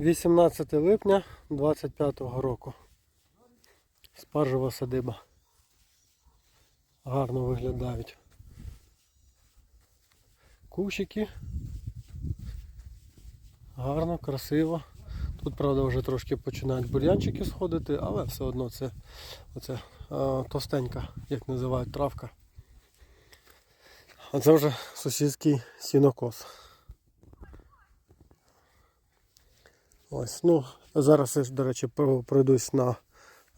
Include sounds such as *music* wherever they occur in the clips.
18 липня 25 року. Спаржева садиба. Гарно виглядають. Кущики. Гарно, красиво. Тут, правда, вже трошки починають бур'янчики сходити, але все одно це оце, товстенька, як називають травка. А це вже сусідський сінокос. Ось, ну, зараз я, до речі, про- пройдусь на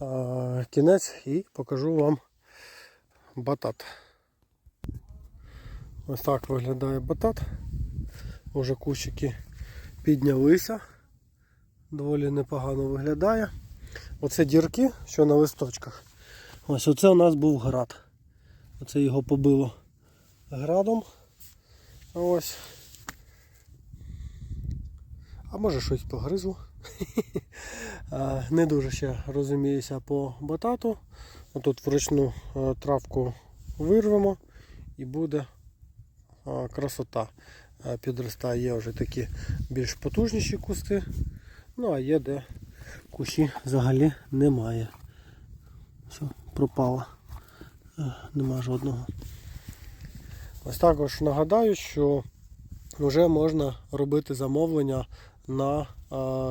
е, кінець і покажу вам батат. Ось так виглядає батат. Уже кущики піднялися. Доволі непогано виглядає. Оце дірки, що на листочках. Ось оце у нас був град. Оце його побило градом. Ось. А може щось погризло. *laughs* Не дуже ще розуміюся по батату. Тут вручну е, травку вирвемо і буде красота. Е, Підростає є вже такі більш потужніші кусти. Ну а є де кущі взагалі немає. Все, пропало. Е, Нема жодного. Ось також нагадаю, що вже можна робити замовлення на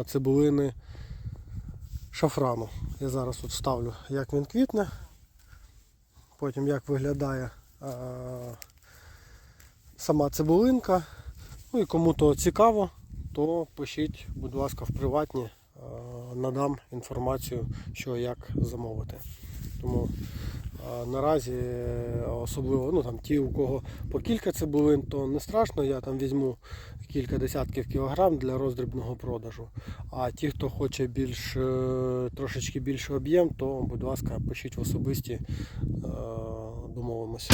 цибулини шафрану. Я зараз от ставлю, як він квітне, потім як виглядає сама цибулинка. Ну і кому то цікаво, то пишіть, будь ласка, в приватні, надам інформацію, що як замовити. Тому наразі е, особливо ну, там, ті, у кого по кілька цибулин, то не страшно, я там візьму кілька десятків кілограм для роздрібного продажу. А ті, хто хоче більш, е, трошечки більший об'єм, то, будь ласка, пишіть в особисті, е, домовимося.